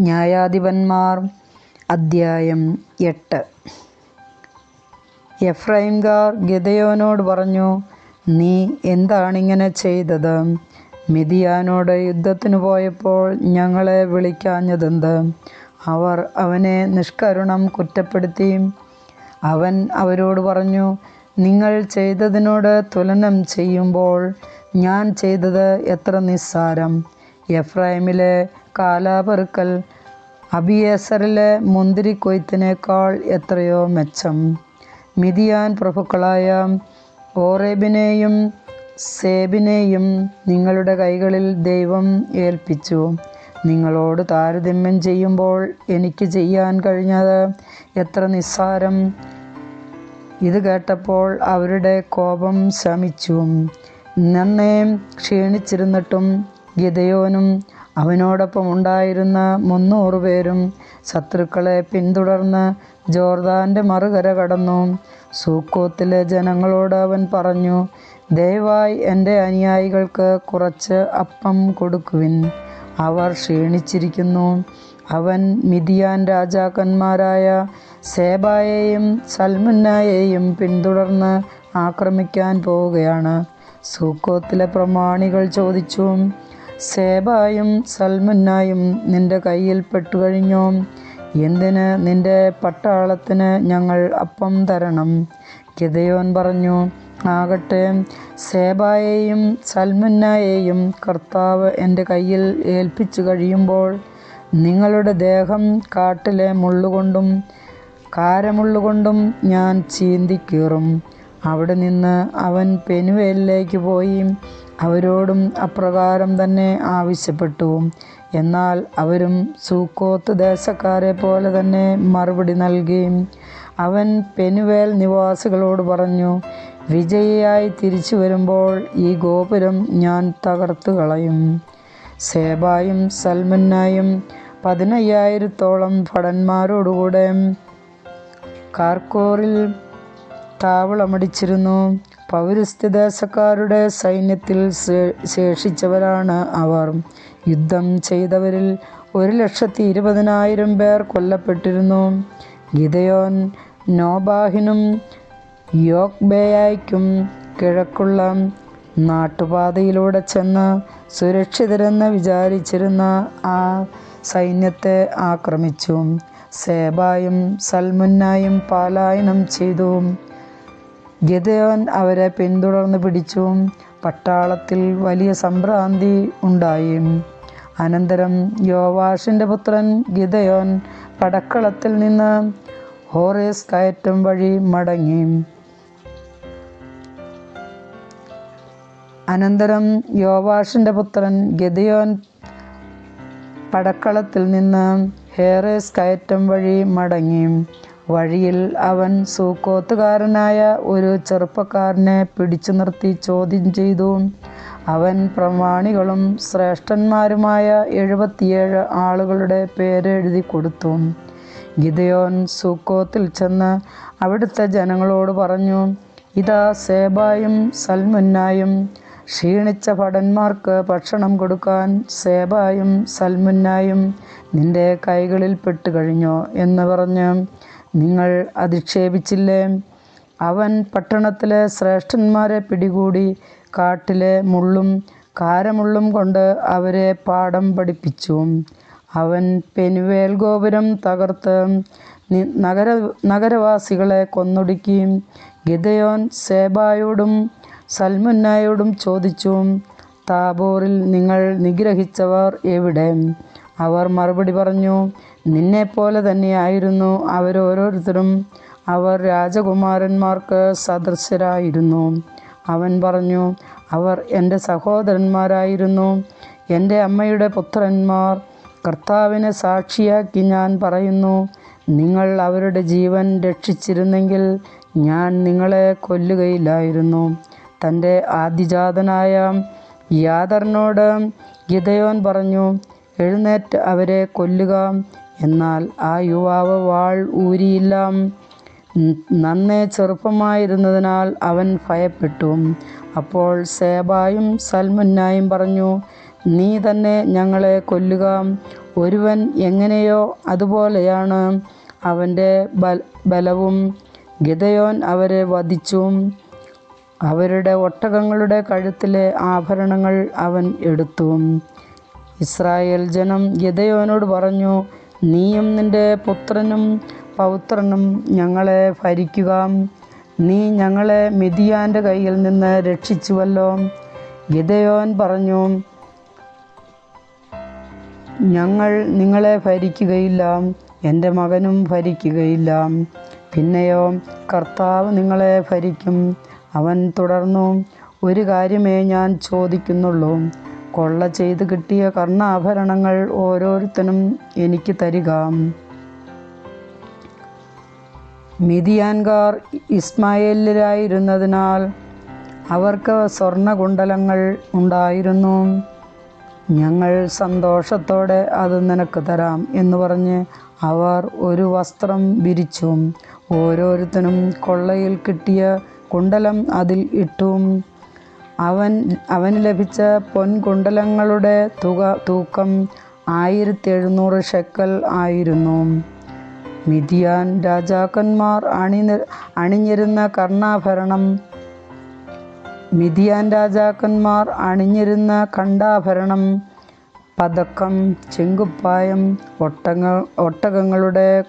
ന്യായാധിപന്മാർ. അദ്ധ്യായം എട്ട്. എഫ്രൈംകാർ ഗതയോനോട് പറഞ്ഞു നീ എന്താണിങ്ങനെ ചെയ്തത്? മിതിയാനോട് യുദ്ധത്തിന് പോയപ്പോൾ ഞങ്ങളെ വിളിക്കാഞ്ഞതെന്ത്? അവർ അവനെ നിഷ്കരുണം കുറ്റപ്പെടുത്തി. അവൻ അവരോട് പറഞ്ഞു നിങ്ങൾ ചെയ്തതിനോട് തുലനം ചെയ്യുമ്പോൾ ഞാൻ ചെയ്തത് എത്ര നിസ്സാരം. എഫ്രൈമിലെ കാലാപെറുക്കൽ അബിയേസറിലെ മുന്തിരിക്കൊയ്ത്തിനേക്കാൾ എത്രയോ മെച്ചം. മിതിയാൻ പ്രഭുക്കളായ ഓറേബിനെയും സേബിനെയും നിങ്ങളുടെ കൈകളിൽ ദൈവം ഏൽപ്പിച്ചു. നിങ്ങളോട് താരതമ്യം ചെയ്യുമ്പോൾ എനിക്ക് ചെയ്യാൻ കഴിഞ്ഞത് എത്ര നിസ്സാരം. ഇത് കേട്ടപ്പോൾ അവരുടെ കോപം ശമിച്ചു. നന്നേ ക്ഷീണിച്ചിരുന്നിട്ടും ഗിദയോനും അവനോടൊപ്പം ഉണ്ടായിരുന്ന മുന്നൂറ് പേരും ശത്രുക്കളെ പിന്തുടർന്ന് ജോർദാന്റെ മറുകര കടന്നു. സൂക്കോത്തിലെ ജനങ്ങളോട് അവൻ പറഞ്ഞു ദയവായി എന്റെ അനുയായികൾക്ക് കുറച്ച് അപ്പം കൊടുക്കുവിൻ. അവർ ക്ഷീണിച്ചിരിക്കുന്നു. അവൻ മിതിയാൻ രാജാക്കന്മാരായ സേബായെയും സൽമുന്നായെയും പിന്തുടർന്ന് ആക്രമിക്കാൻ പോവുകയാണ്. സൂക്കോത്തിലെ പ്രമാണികൾ ചോദിച്ചു സേബായും സൽമുന്നായും നിന്റെ കയ്യിൽ പെട്ടുകഴിഞ്ഞോ? എന്തിന് നിന്റെ പട്ടാളത്തിന് ഞങ്ങൾ അപ്പം തരണം? ഗിതയോൻ പറഞ്ഞു ആകട്ടെ സേബായെയും സൽമുന്നായെയും കർത്താവ് എന്റെ കയ്യിൽ ഏൽപ്പിച്ചു കഴിയുമ്പോൾ നിങ്ങളുടെ ദേഹം കാട്ടിലെ മുള്ളുകൊണ്ടും കാരമുള്ളുകൊണ്ടും ഞാൻ ചീന്തിക്കീറും. അവിടെ നിന്ന് അവൻ പെനുവേലിലേക്ക് പോയി അവരോടും അപ്രകാരം തന്നെ ആവശ്യപ്പെട്ടു. എന്നാൽ അവരും സൂക്കോത്ത് ദേശക്കാരെ പോലെ തന്നെ മറുപടി നൽകി. അവൻ പെനുവേൽ നിവാസികളോട് പറഞ്ഞു വിജയിയായി തിരിച്ചു വരുമ്പോൾ ഈ ഗോപുരം ഞാൻ തകർത്തു കളയും. സേബായും സൽമന്നായും പതിനയ്യായിരത്തോളം ഭടന്മാരോടുകൂടെ കാർക്കോറിൽ താവളമടിച്ചിരുന്നു. പൗരസ്ത്യദേശക്കാരുടെ സൈന്യത്തിൽ ശേഷിച്ചവരാണ് അവർ. യുദ്ധം ചെയ്തവരിൽ ഒരു ലക്ഷത്തി ഇരുപതിനായിരം പേർ കൊല്ലപ്പെട്ടിരുന്നു. ഗിതയോൻ നോബാഹിനും യോക്ബേയായ്ക്കും കിഴക്കുള്ള നാട്ടുപാതയിലൂടെ ചെന്ന് സുരക്ഷിതരെന്ന് വിചാരിച്ചിരുന്ന ആ സൈന്യത്തെ ആക്രമിച്ചു. സേബായും സൽമുന്നായും പാലായനം ചെയ്തു. ഗിദയോൻ അവരെ പിന്തുടർന്ന് പിടിച്ചു. പട്ടാളത്തിൽ വലിയ സംഭ്രാന്തി ഉണ്ടായി. അനന്തരം യോവാഷിന്റെ പുത്രൻ ഗിദയോൻ പടക്കളത്തിൽ നിന്ന് ഹോറേസ് കയറ്റം വഴി മടങ്ങി. അനന്തരം യോവാഷിന്റെ പുത്രൻ ഗതിയോൻ പടക്കളത്തിൽ നിന്ന് ഹേറേസ് കയറ്റം വഴി മടങ്ങി. വഴിയിൽ അവൻ സൂക്കോത്തുകാരനായ ഒരു ചെറുപ്പക്കാരനെ പിടിച്ചു നിർത്തി ചോദ്യം ചെയ്തു. അവൻ പ്രമാണികളും ശ്രേഷ്ഠന്മാരുമായ എഴുപത്തിയേഴ് ആളുകളുടെ പേരെഴുതി കൊടുത്തു. ഗിതയോൻ സൂക്കോത്തിൽ ചെന്ന് അവിടുത്തെ ജനങ്ങളോട് പറഞ്ഞു ഇതാ സേബായും സൽമുന്നായും ക്ഷീണിച്ച ഭടന്മാർക്ക് ഭക്ഷണം കൊടുക്കാൻ സേബായും സൽമുന്നായും നിന്റെ കൈകളിൽ പെട്ടുകഴിഞ്ഞോ? എന്ന് പറഞ്ഞ് നിങ്ങൾ അധിക്ഷേപിച്ചില്ലേ? അവൻ പട്ടണത്തിലെ ശ്രേഷ്ഠന്മാരെ പിടികൂടി കാട്ടിലെ മുള്ളും കാരമുള്ളും കൊണ്ട് അവരെ പാഠം പഠിപ്പിച്ചു. അവൻ പെനുവേൽ ഗോപുരം തകർത്ത് നഗര നഗരവാസികളെ കൊന്നൊടുക്കി. ഗിതയോൻ സേബായോടും സൽമുന്നായോടും ചോദിച്ചു താബോറിൽ നിങ്ങൾ നിഗ്രഹിച്ചവർ എവിടെ? അവർ മറുപടി പറഞ്ഞു നിന്നെപ്പോലെ തന്നെയായിരുന്നു അവരോരോരുത്തരും. അവർ രാജകുമാരന്മാർക്ക് സദൃശരായിരുന്നു. അവൻ പറഞ്ഞു അവർ എന്റെ സഹോദരന്മാരായിരുന്നു. എന്റെ അമ്മയുടെ പുത്രന്മാർ. കർത്താവിനെ സാക്ഷിയാക്കി ഞാൻ പറയുന്നു നിങ്ങൾ അവരുടെ ജീവൻ രക്ഷിച്ചിരുന്നെങ്കിൽ ഞാൻ നിങ്ങളെ കൊല്ലുകയില്ലായിരുന്നു. തന്റെ ആദിജാതനായ യാദറിനോട് ഗിതയോൻ പറഞ്ഞു എഴുന്നേറ്റ് അവരെ കൊല്ലുക. എന്നാൽ ആ യുവാവ് വാൾ ഊരിയില്ല നന്നേ ചെറുപ്പമായിരുന്നതിനാൽ അവൻ ഭയപ്പെട്ടു. അപ്പോൾ സേബായും സൽമുന്നായും പറഞ്ഞു നീ തന്നെ ഞങ്ങളെ കൊല്ലുക. ഒരുവൻ എങ്ങനെയോ അതുപോലെയാണ് അവന്റെ ബലവും. ഗിതയോൻ അവരെ വധിച്ചു. അവരുടെ ഒട്ടകങ്ങളുടെ കഴുത്തിലെ ആഭരണങ്ങൾ അവൻ എടുത്തു. ഇസ്രായേൽ ജനം ഗിതയോനോട് പറഞ്ഞു നീയും നിന്റെ പുത്രനും പൗത്രനും ഞങ്ങളെ ഭരിക്കുക. നീ ഞങ്ങളെ മിതിയാന്റെ കയ്യിൽ നിന്ന് രക്ഷിച്ചുവല്ലോ. ഗിതയോൻ പറഞ്ഞു ഞങ്ങൾ നിങ്ങളെ ഭരിക്കുകയില്ല എന്റെ മകനും ഭരിക്കുകയില്ല. പിന്നെയോ കർത്താവ് നിങ്ങളെ ഭരിക്കും. അവൻ തുടർന്നു ഒരു കാര്യമേ ഞാൻ ചോദിക്കുന്നുള്ളൂ. കൊള്ള ചെയ്ത് കിട്ടിയ കർണാഭരണങ്ങൾ ഓരോരുത്തനും എനിക്ക് തരിക. മിതിയാൻകാർ ഇസ്മായേലിലായിരുന്നതിനാൽ അവർക്ക് സ്വർണകുണ്ടലങ്ങൾ ഉണ്ടായിരുന്നു. ഞങ്ങൾ സന്തോഷത്തോടെ അത് നിനക്ക് തരാം എന്ന് പറഞ്ഞ് അവർ ഒരു വസ്ത്രം വിരിച്ചു ഓരോരുത്തനും കൊള്ളയിൽ കിട്ടിയ കുണ്ടലം അതിൽ ഇട്ടു. അവൻ അവന് ലഭിച്ച പൊൻകുണ്ടലങ്ങളുടെ തുക തൂക്കം ആയിരത്തി എഴുന്നൂറ് ഷെക്കൽ ആയിരുന്നു. മിതിയാൻ രാജാക്കന്മാർ അണിനി അണിഞ്ഞിരുന്ന കർണാഭരണം മിതിയാൻ രാജാക്കന്മാർ അണിഞ്ഞിരുന്ന കണ്ടാഭരണം പതക്കം ചെങ്കുപ്പായം ഒട്ടക ഒട്ടകങ്ങളുടെ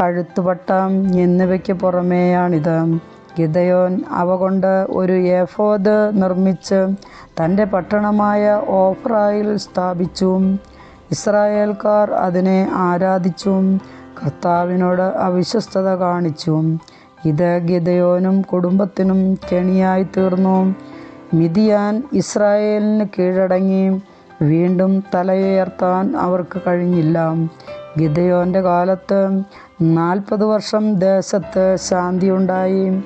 കഴുത്തുപട്ടം എന്നിവയ്ക്ക് പുറമേയാണിത്. ഗിദയോൻ അവ കൊണ്ട് ഒരു എഫോദ് നിർമ്മിച്ച് തന്റെ പട്ടണമായ ഓഫ്രായിൽ സ്ഥാപിച്ചു. ഇസ്രായേൽക്കാർ അതിനെ ആരാധിച്ചു. കർത്താവിനോട് അവിശ്വസ്തത കാണിച്ചു. ഇത് ഗിദയോനും കുടുംബത്തിനും കെണിയായി തീർന്നു. മിതിയാൻ ഇസ്രായേലിന് കീഴടങ്ങി. വീണ്ടും തലയുയർത്താൻ അവർക്ക് കഴിഞ്ഞില്ല. ഗിദയോന്റെ കാലത്ത് നാൽപ്പത് വർഷം ദേശത്ത് ശാന്തിയുണ്ടായി.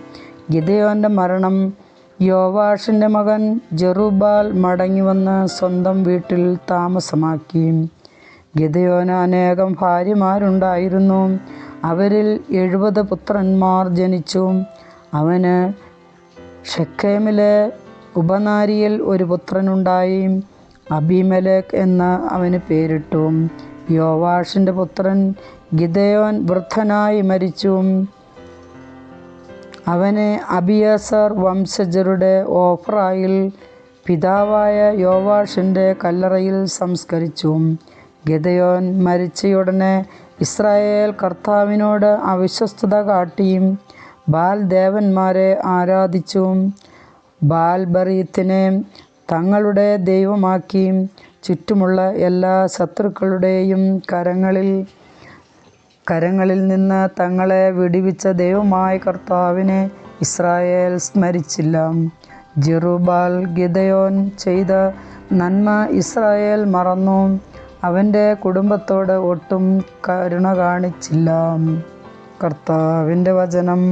ഗിദയോന്റെ മരണം യോവാഷിന്റെ മകൻ ജെറുബാൽ മടങ്ങിവന്ന് സ്വന്തം വീട്ടിൽ താമസമാക്കി. ഗിദയോന് അനേകം ഭാര്യമാരുണ്ടായിരുന്നു. അവരിൽ എഴുപത് പുത്രന്മാർ ജനിച്ചു. അവന് ഷെക്കേമിലെ ഉപനാരിയിൽ ഒരു പുത്രനുണ്ടായി. അബിമലേഖ് എന്ന് അവന് പേരിട്ടു. യോവാഷിന്റെ പുത്രൻ ഗിദയോൻ വൃദ്ധനായി മരിച്ചു. അവനെ അബിയസർ വംശജരുടെ ഓഫ്രായിൽ പിതാവായ യോവാഷിന്റെ കല്ലറയിൽ സംസ്കരിച്ചു. ഗിദയോൻ മരിച്ചയുടനെ ഇസ്രായേൽ കർത്താവിനോട് അവിശ്വസ്തത കാട്ടിയും ബാൽ ദേവന്മാരെ ആരാധിച്ചു. ബാൽ ബറീത്തിനെ തങ്ങളുടെ ദൈവമാക്കി ചുറ്റുമുള്ള എല്ലാ ശത്രുക്കളുടെയും കരങ്ങളിൽ കരങ്ങളിൽ നിന്ന് തങ്ങളെ വിടിവിച്ച ദൈവമായ കർത്താവിനെ ഇസ്രായേൽ സ്മരിച്ചില്ല. ജെറുബാൽ ഗിദയോൻ ചെയ്ത നന്മ ഇസ്രായേൽ മറന്നു. അവന്റെ കുടുംബത്തോട് ഒട്ടും കരുണ കാണിച്ചില്ല. കർത്താവിന്റെ വചനം.